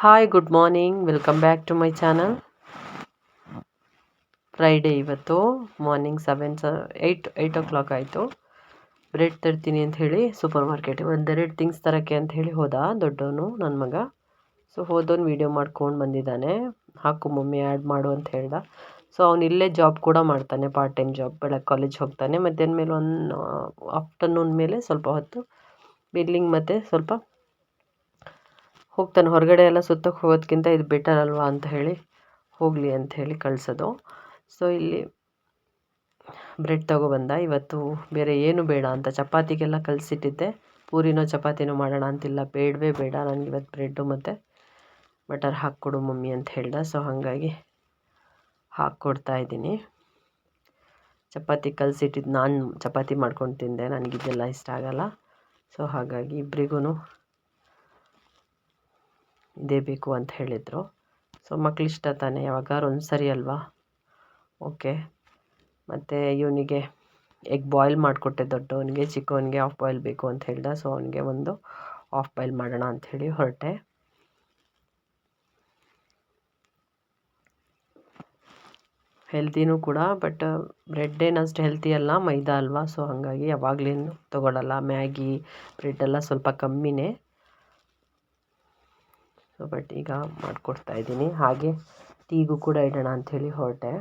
Hi good morning welcome back to my channel Friday ಇವತ್ತು morning seven ಸ eight eight o'clock ಆಯಿತು. Bread ತರ್ತೀನಿ ಅಂತ ಹೇಳಿ ಸೂಪರ್ ಮಾರ್ಕೆಟ್ ಒಂದೆರಡು ಥಿಂಗ್ಸ್ ತರೋಕ್ಕೆ ಅಂತ ಹೇಳಿ ಹೋದ ದೊಡ್ಡವನು ನನ್ನ ಮಗ. ಸೊ ಹೋದವನು ವೀಡಿಯೋ ಮಾಡ್ಕೊಂಡು ಬಂದಿದ್ದಾನೆ. ಹಾಕು ಮಮ್ಮಿ ಆ್ಯಡ್ ಮಾಡು ಅಂತ ಹೇಳ್ದ. ಸೊ ಅವನು ಇಲ್ಲೇ ಜಾಬ್ ಕೂಡ ಮಾಡ್ತಾನೆ ಪಾರ್ಟ್ ಟೈಮ್ ಜಾಬ್ ಬೆಳಗ್ಗೆ ಕಾಲೇಜ್ ಹೋಗ್ತಾನೆ. ಮಧ್ಯಾಹ್ನ ಮೇಲೆ ಒಂದು ಆಫ್ಟರ್ನೂನ್ ಮೇಲೆ ಸ್ವಲ್ಪ ಹೊತ್ತು ಬಿಲ್ಲಿಂಗ್ ಮತ್ತು ಸ್ವಲ್ಪ ಹೋಗ್ತಾನೆ. ಹೊರಗಡೆ ಎಲ್ಲ ಸುತ್ತಕ್ಕೆ ಹೋಗೋದಕ್ಕಿಂತ ಇದು ಬೆಟರ್ ಅಲ್ವಾ ಅಂತ ಹೇಳಿ ಹೋಗಲಿ ಅಂತ ಹೇಳಿ ಕಳಿಸೋದು. ಸೊ ಇಲ್ಲಿ ಬ್ರೆಡ್ ತೊಗೊಬಂದ ಇವತ್ತು ಬೇರೆ ಏನು ಬೇಡ ಅಂತ ಚಪಾತಿಗೆಲ್ಲ ಕಲಿಸಿಟ್ಟಿದ್ದೆ ಪೂರಿನೋ ಚಪಾತಿನೋ ಮಾಡೋಣ ಅಂತಿಲ್ಲ. ಬೇಡವೇ ಬೇಡ. ನನಗೆ ಇವತ್ತು ಬ್ರೆಡ್ಡು ಮತ್ತು ಬಟರ್ ಹಾಕ್ಕೊಡು ಮಮ್ಮಿ ಅಂತ ಹೇಳ್ದೆ. ಸೊ ಹಾಗಾಗಿ ಹಾಕ್ಕೊಡ್ತಾ ಇದ್ದೀನಿ. ಚಪಾತಿ ಕಲಸಿಟ್ಟಿದ್ದು ನಾನು ಚಪಾತಿ ಮಾಡ್ಕೊಂಡು ತಿಂದೆ. ನನಗಿದೆಲ್ಲ ಇಷ್ಟ ಆಗಲ್ಲ. ಸೊ ಹಾಗಾಗಿ ಇಬ್ಬರಿಗೂ ಇದೇ ಬೇಕು ಅಂತ ಹೇಳಿದರು. ಸೊ ಮಕ್ಳು ಇಷ್ಟ ತಾನೇ? ಯಾವಾಗಾರು ಒಂದು ಸರಿ ಅಲ್ವಾ? ಓಕೆ ಮತ್ತು ಇವನಿಗೆ ಎಗ್ ಬಾಯ್ಲ್ ಮಾಡಿಕೊಟ್ಟೆ ದೊಡ್ಡವನಿಗೆ ಚಿಕ್ಕವನಿಗೆ ಆಫ್ ಬಾಯ್ಲ್ ಬೇಕು ಅಂತ ಹೇಳ್ದ. ಸೊ ಅವನಿಗೆ ಒಂದು ಆಫ್ ಬಾಯ್ಲ್ ಮಾಡೋಣ ಅಂಥೇಳಿ ಹೊರಟೆ. ಹೆಲ್ತಿನೂ ಕೂಡ ಬಟ್ ಬ್ರೆಡ್ ಏನಷ್ಟು ಹೆಲ್ತಿ ಅಲ್ಲ, ಮೈದಾ ಅಲ್ವಾ? ಸೊ ಹಾಗಾಗಿ ಯಾವಾಗಲೇನು ತೊಗೊಳಲ್ಲ. ಮ್ಯಾಗಿ ಬ್ರೆಡ್ಡೆಲ್ಲ ಸ್ವಲ್ಪ ಕಮ್ಮಿನೇ. ಸೊ ಬಟ್ ಈಗ ಮಾಡಿಕೊಡ್ತಾ ಇದ್ದೀನಿ. ಹಾಗೆ ಟೀಗೂ ಕೂಡ ಇಡೋಣ ಅಂಥೇಳಿ ಹೊರಟೆ.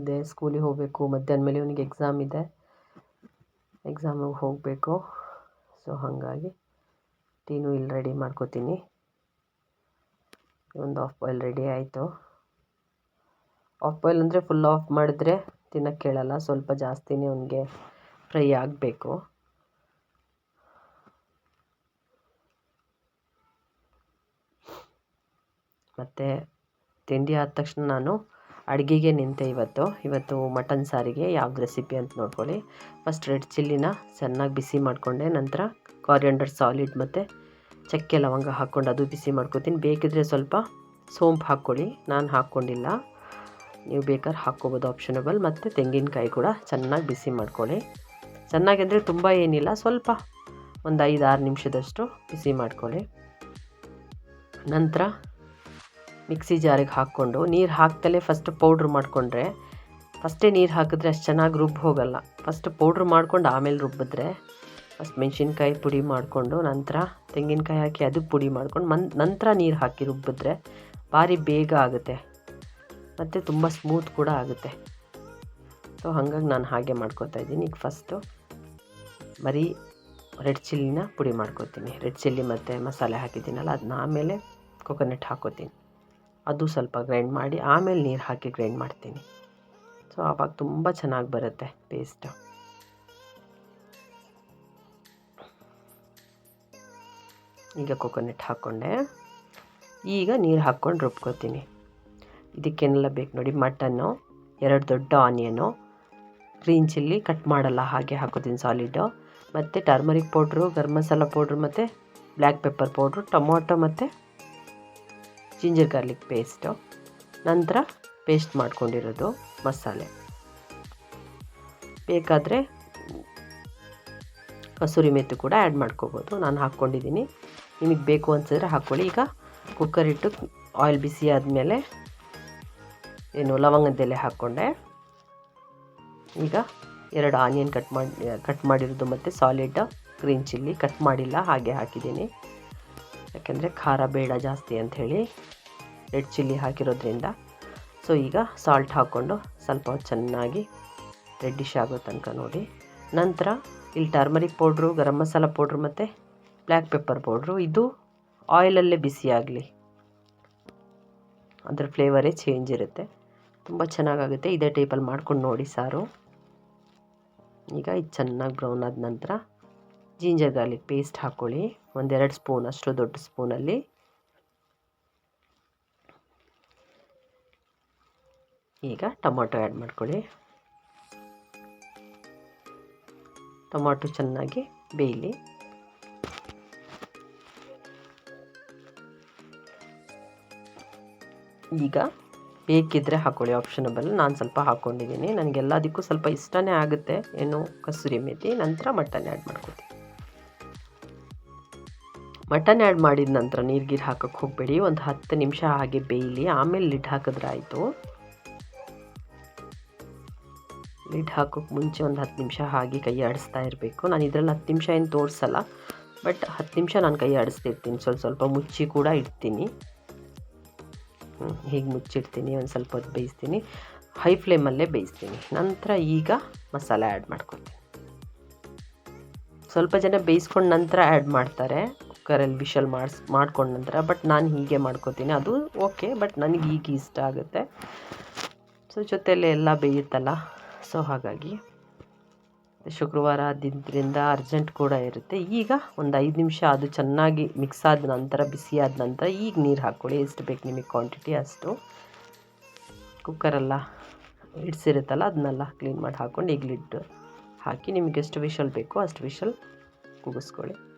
ಇದೆ ಸ್ಕೂಲಿಗೆ ಹೋಗಬೇಕು. ಮಧ್ಯಾಹ್ನ ಮೇಲೆ ಇವನಿಗೆ ಎಕ್ಸಾಮ್ ಇದೆ. ಎಕ್ಸಾಮಿಗೆ ಹೋಗಬೇಕು. ಸೊ ಹಾಗಾಗಿ ಟೀನೂ ಇಲ್ಲಿ ರೆಡಿ ಮಾಡ್ಕೋತೀನಿ. ಒಂದು ಆಫ್ ಬಾಯ್ಲ್ ರೆಡಿ ಆಯಿತು. ಆಫ್ ಬಾಯ್ಲ್ ಅಂದರೆ ಫುಲ್ ಆಫ್ ಮಾಡಿದ್ರೆ ತಿನ್ನೋಕ್ಕೆ ಕೇಳಲ್ಲ. ಸ್ವಲ್ಪ ಜಾಸ್ತಿನೇ ಅವನಿಗೆ ಫ್ರೈ ಆಗಬೇಕು. ಮತ್ತು ತಿಂಡಿ ಆದ ತಕ್ಷಣ ನಾನು ಅಡುಗೆಗೆ ನಿಂತೆ ಇವತ್ತು. ಇವತ್ತು ಮಟನ್ ಸಾರಿಗೆ ಯಾವ್ದು ರೆಸಿಪಿ ಅಂತ ನೋಡ್ಕೊಳ್ಳಿ. ಫಸ್ಟ್ ರೆಡ್ ಚಿಲ್ಲಿನ ಚೆನ್ನಾಗಿ ಬಿಸಿ ಮಾಡಿಕೊಂಡೆ. ನಂತರ ಕಾರಿಯಂಡರ್ ಸಾಲಿಡ್ ಮತ್ತು ಚಕ್ಕೆ ಲವಂಗ ಹಾಕ್ಕೊಂಡು ಅದು ಬಿಸಿ ಮಾಡ್ಕೊತೀನಿ. ಬೇಕಿದ್ರೆ ಸ್ವಲ್ಪ ಸೋಂಪು ಹಾಕ್ಕೊಳ್ಳಿ. ನಾನು ಹಾಕ್ಕೊಂಡಿಲ್ಲ. ನೀವು ಬೇಕಾದ್ರೆ ಹಾಕ್ಕೋಬೋದು. ಆಪ್ಷನಬಲ್ ಮತ್ತು ತೆಂಗಿನಕಾಯಿ ಕೂಡ ಚೆನ್ನಾಗಿ ಬಿಸಿ ಮಾಡ್ಕೊಳ್ಳಿ. ಚೆನ್ನಾಗಿ ಅಂದರೆ ತುಂಬ ಏನಿಲ್ಲ. ಸ್ವಲ್ಪ ಒಂದು ಐದು ಆರು ನಿಮಿಷದಷ್ಟು ಬಿಸಿ ಮಾಡ್ಕೊಳ್ಳಿ. ನಂತರ ಮಿಕ್ಸಿ ಜಾರಿಗೆ ಹಾಕ್ಕೊಂಡು ನೀರು ಹಾಕ್ತಲೇ ಫಸ್ಟ್ ಪೌಡ್ರ್ ಮಾಡಿಕೊಂಡ್ರೆ ಫಸ್ಟೇ ನೀರು ಹಾಕಿದ್ರೆ ಅಷ್ಟು ಚೆನ್ನಾಗಿ ರುಬ್ಬಿ ಹೋಗಲ್ಲ. ಫಸ್ಟ್ ಪೌಡ್ರ್ ಮಾಡ್ಕೊಂಡು ಆಮೇಲೆ ರುಬ್ಬಿದ್ರೆ ಫಸ್ಟ್ ಮೆಣಸಿನ್ಕಾಯಿ ಪುಡಿ ಮಾಡಿಕೊಂಡು ನಂತರ ತೆಂಗಿನಕಾಯಿ ಹಾಕಿ ಅದು ಪುಡಿ ಮಾಡ್ಕೊಂಡು ಮನ್, ನಂತರ ನೀರು ಹಾಕಿ ರುಬ್ಬಿದ್ರೆ ಭಾರಿ ಬೇಗ ಆಗುತ್ತೆ. ಮತ್ತು ತುಂಬ ಸ್ಮೂತ್ ಕೂಡ ಆಗುತ್ತೆ. ಸೊ ಹಾಗಾಗಿ ನಾನು ಹಾಗೆ ಮಾಡ್ಕೋತಾ ಇದ್ದೀನಿ. ಈಗ ಫಸ್ಟು ಬರೀ ರೆಡ್ ಚಿಲ್ಲಿನ ಪುಡಿ ಮಾಡ್ಕೋತೀನಿ. ರೆಡ್ ಚಿಲ್ಲಿ ಮತ್ತು ಮಸಾಲೆ ಹಾಕಿದ್ದೀನಲ್ಲ ಅದನ್ನ ಆಮೇಲೆ ಕೊಕೊನೆಟ್ ಹಾಕೋತೀನಿ. ಅದು ಸ್ವಲ್ಪ ಗ್ರೈಂಡ್ ಮಾಡಿ, ಆಮೇಲೆ ನೀರು ಹಾಕಿ ಗ್ರೈಂಡ್ ಮಾಡ್ತೀನಿ. ಸೊ ಆವಾಗ ತುಂಬ ಚೆನ್ನಾಗಿ ಬರುತ್ತೆ ಪೇಸ್ಟ್ ಈಗ ಕೊಕೊನಟ್ ಹಾಕ್ಕೊಂಡೆ ಈಗ ನೀರು ಹಾಕ್ಕೊಂಡು ರುಬ್ಕೋತೀನಿ. ಇದಕ್ಕೇನೆಲ್ಲ ಬೇಕು ನೋಡಿ, ಮಟನ್ನು, ಎರಡು ದೊಡ್ಡ ಆನಿಯನು, ಗ್ರೀನ್ ಚಿಲ್ಲಿ ಕಟ್ ಮಾಡಲ್ಲ, ಹಾಗೆ ಹಾಕೋತೀನಿ ಸಾಲಿಡ್ಡು ಮತ್ತು turmeric powder garam masala powder ಮತ್ತು ಬ್ಲ್ಯಾಕ್ ಪೆಪ್ಪರ್ ಪೌಡ್ರು ಟೊಮೊಟೊ ಮತ್ತು ಜಿಂಜರ್ ಗಾರ್ಲಿಕ್ ಪೇಸ್ಟು ನಂತರ ಪೇಸ್ಟ್ ಮಾಡ್ಕೊಂಡಿರೋದು ಮಸಾಲೆ. ಬೇಕಾದರೆ ಕಸೂರಿ ಮೆತ್ತು ಕೂಡ ಆ್ಯಡ್ ಮಾಡ್ಕೋಬೋದು. ನಾನು ಹಾಕ್ಕೊಂಡಿದ್ದೀನಿ ನಿಮಗೆ ಬೇಕು ಅನ್ಸಿದ್ರೆ ಹಾಕ್ಕೊಳ್ಳಿ ಈಗ ಕುಕ್ಕರ್ ಇಟ್ಟು ಆಯಿಲ್ ಬಿಸಿ ಆದಮೇಲೆ ಏನು ಲವಂಗದ್ದೆಲೆ ಹಾಕ್ಕೊಂಡೆ. ಈಗ ಎರಡು ಆನಿಯನ್ ಕಟ್ ಮಾಡಿ ಕಟ್ ಮಾಡಿರೋದು ಮತ್ತು ಸಾಲಿಡ್ ಗ್ರೀನ್ ಚಿಲ್ಲಿ ಕಟ್ ಮಾಡಿಲ್ಲ, ಹಾಗೆ ಹಾಕಿದ್ದೀನಿ. ಯಾಕೆಂದರೆ ಖಾರ ಬೇಡ ಜಾಸ್ತಿ ಅಂಥೇಳಿ ರೆಡ್ ಚಿಲ್ಲಿ ಹಾಕಿರೋದ್ರಿಂದ. ಸೊ ಈಗ ಸಾಲ್ಟ್ ಹಾಕ್ಕೊಂಡು ಸ್ವಲ್ಪ ಚೆನ್ನಾಗಿ ರೆಡ್ಡಿಶ್ ಆಗೋ ತನಕ ನೋಡಿ. ನಂತರ ಇಲ್ಲಿ turmeric powder garam masala powder ಮತ್ತು ಬ್ಲ್ಯಾಕ್ ಪೆಪ್ಪರ್ ಪೌಡ್ರು ಇದು ಆಯಿಲಲ್ಲೇ ಬಿಸಿ ಆಗಲಿ. ಅದರ ಫ್ಲೇವರೇ ಚೇಂಜ್ ಇರುತ್ತೆ. ತುಂಬ ಚೆನ್ನಾಗಾಗುತ್ತೆ. ಇದೇ ಟೈಪಲ್ಲಿ ಮಾಡ್ಕೊಂಡು ನೋಡಿ ಸಾರು. ಈಗ ಇದು ಚೆನ್ನಾಗಿ ಬ್ರೌನ್ ಆದ ನಂತರ ಜಿಂಜರ್ ಗಾರ್ಲಿಕ್ ಪೇಸ್ಟ್ ಹಾಕ್ಕೊಳ್ಳಿ ಒಂದೆರಡು ಸ್ಪೂನ್, ಅಷ್ಟು ದೊಡ್ಡ ಸ್ಪೂನಲ್ಲಿ. ಈಗ ಟೊಮೊಟೊ ಆ್ಯಡ್ ಮಾಡ್ಕೊಳ್ಳಿ. ಟೊಮೊಟೊ ಚೆನ್ನಾಗಿ ಬೇಯಲಿ. ಈಗ ಬೇಕಿದ್ದರೆ ಹಾಕ್ಕೊಳ್ಳಿ ಆಪ್ಷನಬಲ್ ನಾನು ಸ್ವಲ್ಪ ಹಾಕ್ಕೊಂಡಿದ್ದೀನಿ ನನಗೆಲ್ಲದಕ್ಕೂ ಸ್ವಲ್ಪ ಇಷ್ಟನೇ ಆಗುತ್ತೆ. ಏನು ಕಸೂರಿ ಮೇಥಿ ನಂತರ ಮಟನ್ ಆ್ಯಡ್ ಮಾಡ್ಕೊತೀನಿ. ಮಟನ್ ಆ್ಯಡ್ ಮಾಡಿದ ನಂತರ ನೀರ್ಗೀರು ಹಾಕಕ್ಕೆ ಹೋಗಬೇಡಿ. ಒಂದು ಹತ್ತು ನಿಮಿಷ ಹಾಗೆ ಬೇಯಲಿ. ಆಮೇಲೆ ಲಿಡ್ ಹಾಕಿದ್ರೆ ಆಯಿತು. ಲಿಡ್ ಹಾಕೋಕ್ಕೆ ಮುಂಚೆ ಒಂದು ಹತ್ತು ನಿಮಿಷ ಹಾಗೆ ಕೈ ಆಡಿಸ್ತಾ ಇರಬೇಕು. ನಾನು ಇದರಲ್ಲಿ ಹತ್ತು ನಿಮಿಷ ಏನು ತೋರಿಸಲ್ಲ. ಬಟ್ ಹತ್ತು ನಿಮಿಷ ನಾನು ಕೈ ಆಡಿಸ್ತಿರ್ತೀನಿ. ಸ್ವಲ್ಪ ಸ್ವಲ್ಪ ಮುಚ್ಚಿ ಕೂಡ ಇಡ್ತೀನಿ. ಹೀಗೆ ಮುಚ್ಚಿಡ್ತೀನಿ. ಒಂದು ಸ್ವಲ್ಪ ಹೊತ್ತು ಬೇಯಿಸ್ತೀನಿ. ಹೈ ಫ್ಲೇಮಲ್ಲೇ ಬೇಯಿಸ್ತೀನಿ. ನಂತರ ಈಗ ಮಸಾಲೆ ಆ್ಯಡ್ ಮಾಡ್ಕೊತೀನಿ. ಸ್ವಲ್ಪ ಜನ ಬೇಯಿಸ್ಕೊಂಡು ನಂತರ ಆ್ಯಡ್ ಮಾಡ್ತಾರೆ. ಕುಕ್ಕರಲ್ಲಿ ವಿಶಲ್ ಮಾಡಿಸ್, ಮಾಡ್ಕೊಂಡ ನಂತರ, ಬಟ್ ನಾನು ಹೀಗೆ ಮಾಡ್ಕೋತೀನಿ. ಅದು ಓಕೆ, ಬಟ್ ನನಗೆ ಈಗ ಇಷ್ಟ ಆಗುತ್ತೆ. ಸೊ ಜೊತೆಯಲ್ಲಿ ಎಲ್ಲ ಬೇಯುತ್ತಲ್ಲ? ಸೊ, ಹಾಗಾಗಿ ಶುಕ್ರವಾರ ಆದ್ರಿಂದ ಅರ್ಜೆಂಟ್ ಕೂಡ ಇರುತ್ತೆ. ಈಗ ಒಂದು ಐದು ನಿಮಿಷ ಅದು ಚೆನ್ನಾಗಿ ಮಿಕ್ಸ್ ಆದ ನಂತರ, ಬಿಸಿ ಆದ ನಂತರ ಈಗ ನೀರು ಹಾಕ್ಕೊಳ್ಳಿ. ಎಷ್ಟು ಬೇಕು ನಿಮಗೆ ಕ್ವಾಂಟಿಟಿ ಅಷ್ಟು. ಕುಕ್ಕರೆಲ್ಲ ಇಡ್ಸಿರುತ್ತಲ್ಲ, ಅದನ್ನೆಲ್ಲ ಕ್ಲೀನ್ ಮಾಡಿ ಹಾಕ್ಕೊಂಡು ಲಿಡ್ ಹಾಕಿ ನಿಮಗೆ ಎಷ್ಟು ವಿಷಲ್ ಬೇಕೋ ಅಷ್ಟು ವಿಷಲ್ ಕೂಗಿಸ್ಕೊಳ್ಳಿ.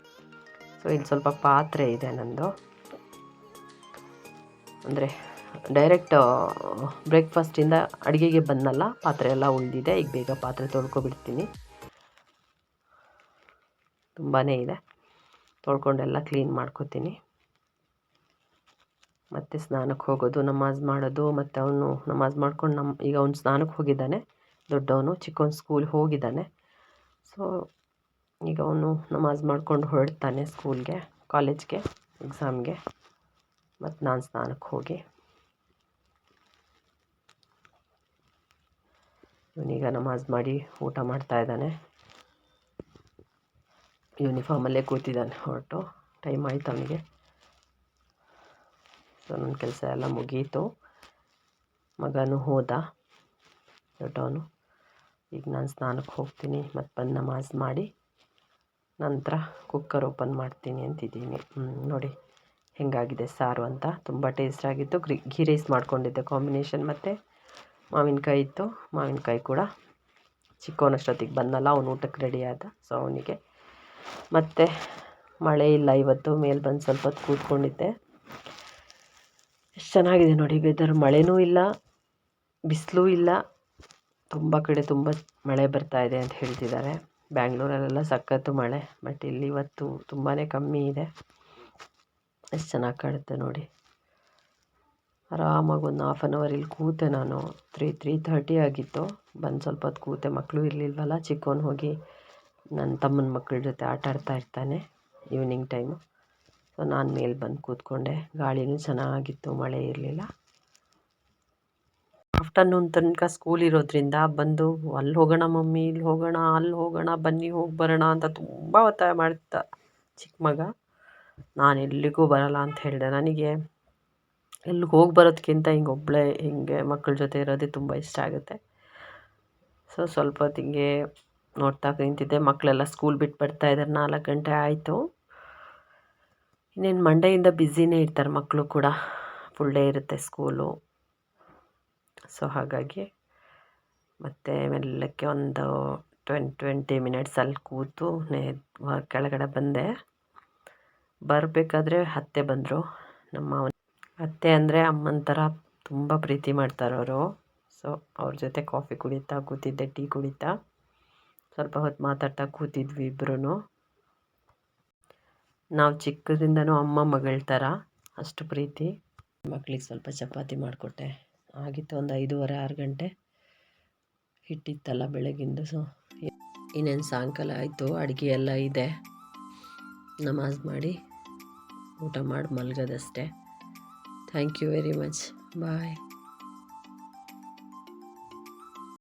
ಸೊ ಇಲ್ಲಿ ಸ್ವಲ್ಪ ಪಾತ್ರೆ ಇದೆ ನಂದು. ಅಂದರೆ ಡೈರೆಕ್ಟ್ ಬ್ರೇಕ್ಫಾಸ್ಟಿಂದ ಅಡುಗೆಗೆ ಬಂದಲ್ಲ, ಪಾತ್ರೆ ಎಲ್ಲ ಉಳಿದಿದೆ. ಈಗ ಬೇಗ ಪಾತ್ರೆ ತೊಳ್ಕೊಬಿಡ್ತೀನಿ. ತುಂಬಾ ಇದೆ. ತೊಳ್ಕೊಂಡೆಲ್ಲ ಕ್ಲೀನ್ ಮಾಡ್ಕೋತೀನಿ. ಮತ್ತು ಸ್ನಾನಕ್ಕೆ ಹೋಗೋದು, ನಮಾಜ್ ಮಾಡೋದು, ಮತ್ತು ಅವನು ನಮಾಜ್ ಮಾಡ್ಕೊಂಡು ನಮ್ಮ ಈಗ ಅವ್ನು ಸ್ನಾನಕ್ಕೆ ಹೋಗಿದ್ದಾನೆ. ದೊಡ್ಡವನು, ಚಿಕ್ಕವನು ಸ್ಕೂಲ್ ಹೋಗಿದ್ದಾನೆ. ಸೊ ಈಗ ಅವನು ನಮಾಜ್ ಮಾಡ್ಕೊಂಡು ಹೊರಡ್ತಾನೆ ಸ್ಕೂಲ್ಗೆ, ಕಾಲೇಜ್ಗೆ ಎಕ್ಸಾಮ್ಗೆ ಮತ್ತು ನಾನು ಸ್ನಾನಕ್ಕೆ ಹೋಗಿ. ಇವನೀಗ ನಮಾಜ್ ಮಾಡಿ ಊಟ ಮಾಡ್ತಾ ಇದ್ದಾನೆ. ಯೂನಿಫಾರ್ಮಲ್ಲೇ ಕೂತಿದ್ದಾನೆ ಹೊರಟು. ಟೈಮ್ ಆಯಿತು ಅವನಿಗೆ. ಸೊ ನನ್ನ ಕೆಲಸ ಎಲ್ಲ ಮುಗೀತು. ಮಗನೂ ಹೋದ, ದೊಡ್ಡವನು. ಈಗ ನಾನು ಸ್ನಾನಕ್ಕೆ ಹೋಗ್ತೀನಿ ಮತ್ತು ಬಂದು ನಮಾಜ್ ಮಾಡಿ. ನಂತರ ಕುಕ್ಕರ್ ಓಪನ್ ಮಾಡ್ತೀನಿ ಅಂತಿದ್ದೀನಿ. ನೋಡಿ ಹೆಂಗಾಗಿದೆ ಸಾರು ಅಂತ. ತುಂಬ ಟೇಸ್ಟಾಗಿತ್ತು ಗ್ರಿ, ಘೀ ರೈಸ್ ಮಾಡ್ಕೊಂಡಿದ್ದೆ ಕಾಂಬಿನೇಷನ್ ಮತ್ತು ಮಾವಿನಕಾಯಿ ಇತ್ತು. ಮಾವಿನಕಾಯಿ ಕೂಡ ಚಿಕ್ಕವನಷ್ಟೊತ್ತಿಗೆ ಬಂದಲ್ಲ, ಅವನು ಊಟಕ್ಕೆ ರೆಡಿ ಆದ. ಸೊ ಅವನಿಗೆ ಮತ್ತು ಮಳೆ ಇಲ್ಲ ಇವತ್ತು, ಮೇಲೆ ಬಂದು ಸ್ವಲ್ಪ ಹೊತ್ತು ಕೂತ್ಕೊಂಡಿದ್ದೆ. ಎಷ್ಟು ಚೆನ್ನಾಗಿದೆ ನೋಡಿ ವೆದರ್ ಮಳೆನೂ ಇಲ್ಲ, ಬಿಸಿಲೂ ಇಲ್ಲ. ತುಂಬ ಕಡೆ ತುಂಬ ಮಳೆ ಬರ್ತಾ ಇದೆ ಅಂತ ಹೇಳ್ತಿದ್ದಾರೆ. ಬ್ಯಾಂಗ್ಳೂರಲ್ಲೆಲ್ಲ ಸಖತ್ತು ಮಳೆ ಬಟ್ ಇಲ್ಲಿ ಇವತ್ತು ತುಂಬಾ ಕಮ್ಮಿ ಇದೆ. ಎಷ್ಟು ಚೆನ್ನಾಗಿ ಕಾಣುತ್ತೆ ನೋಡಿ. ಆರಾಮಾಗಿ ಒಂದು ಹಾಫ್ ಆನ್ ಅವರ್ ಇಲ್ಲಿ ಕೂತೆ ನಾನು. ತ್ರೀ ತ್ರೀ ಥರ್ಟಿ ಆಗಿತ್ತು. ಬಂದು ಸ್ವಲ್ಪ ಹೊತ್ತು ಕೂತೆ. ಮಕ್ಕಳು ಇರಲಿಲ್ವಲ್ಲ ಚಿಕ್ಕವನು ಹೋಗಿ ನನ್ನ ತಮ್ಮನ ಮಕ್ಕಳ ಜೊತೆ ಆಟ ಆಡ್ತಾ ಇರ್ತಾನೆ ಈವ್ನಿಂಗ್ ಟೈಮು ಸೊ ನಾನು ಮೇಲೆ ಬಂದು ಕೂತ್ಕೊಂಡೆ. ಗಾಳಿನೂ ಚೆನ್ನಾಗಿತ್ತು, ಮಳೆ ಇರಲಿಲ್ಲ. ಆಫ್ಟರ್ನೂನ್ ತನಕ ಸ್ಕೂಲ್ ಇರೋದ್ರಿಂದ ಬಂದು, ಅಲ್ಲಿ ಹೋಗೋಣ ಮಮ್ಮಿ, ಇಲ್ಲಿ ಹೋಗೋಣ, ಅಲ್ಲಿ ಹೋಗೋಣ, ಬನ್ನಿ, ಹೋಗಿ ಬರೋಣ ಅಂತ ತುಂಬ ಒತ್ತಾಯ ಮಾಡ್ತಾ ಚಿಕ್ಕ ಮಗ. ನಾನು ಎಲ್ಲಿಗೂ ಬರೋಲ್ಲ ಅಂತ ಹೇಳಿದೆ. ನನಗೆ ಎಲ್ಲಿಗೆ ಹೋಗಿ ಬರೋದಕ್ಕಿಂತ ಹಿಂಗೆ ಒಬ್ಬಳೇ ಹಿಂಗೆ ಮಕ್ಕಳ ಜೊತೆ ಇರೋದೇ ತುಂಬ ಇಷ್ಟ ಆಗುತ್ತೆ. ಸೊ ಸ್ವಲ್ಪ ಹೊತ್ತಿಗೆ ನೋಡ್ತಾ ನಿಂತಿದ್ದೆ ಮಕ್ಕಳೆಲ್ಲ ಸ್ಕೂಲ್ ಬಿಟ್ಟು ಬರ್ತಾ ಇದ್ದಾರೆ ನಾಲ್ಕು ಗಂಟೆ ಆಯಿತು. ಇನ್ನೇನು, ಮಂಡೆಯಿಂದ ಬ್ಯುಸಿನೇ ಇರ್ತಾರೆ ಮಕ್ಕಳು ಕೂಡ. ಫುಲ್ ಡೇ ಇರುತ್ತೆ ಸ್ಕೂಲು ಸೊ ಹಾಗಾಗಿ ಮತ್ತು ಮೆಲ್ಲಕ್ಕೆ ಒಂದು ಟ್ವೆನ್ ಟ್ವೆಂಟಿ ಮಿನಿಟ್ಸ್ ಅಲ್ಲಿ ಕೂತು ನೇ ಕೆಳಗಡೆ ಬಂದೆ. ಬರಬೇಕಾದ್ರೆ ಅತ್ತೆ ಬಂದರು. ನಮ್ಮ ಅತ್ತೆ ಅಂದರೆ ಅಮ್ಮನ ಥರ ತುಂಬ ಪ್ರೀತಿ ಮಾಡ್ತಾರವರು ಸೊ ಅವ್ರ ಜೊತೆ ಕಾಫಿ ಕುಡಿತಾ ಕೂತಿದ್ದೆ ಟೀ ಕುಡಿತಾ. ಸ್ವಲ್ಪ ಹೊತ್ತು ಮಾತಾಡ್ತಾ ಕೂತಿದ್ವಿ ಇಬ್ಬರೂ ನಾವು ಚಿಕ್ಕದಿಂದನೂ ಅಮ್ಮ ಮಗಳ ಥರ ಅಷ್ಟು ಪ್ರೀತಿ. ಮಕ್ಳಿಗೆ ಸ್ವಲ್ಪ ಚಪಾತಿ ಮಾಡಿಕೊಟ್ಟೆ. ಆಗಿತ್ತು ಒಂದು ಐದೂವರೆ, ಆರು ಗಂಟೆ ಹಿಟ್ಟಿತ್ತಲ್ಲ ಬೆಳಗಿಂದು. ಸೊ ಇನ್ನೇನು ಸಾಯಂಕಾಲ ಆಯಿತು, ಅಡುಗೆ ಎಲ್ಲ ಇದೆ. ನಮಾಜ್ ಮಾಡಿ ಊಟ ಮಾಡಿ, ಮಲಗೋದಷ್ಟೇ. Thank you very much bye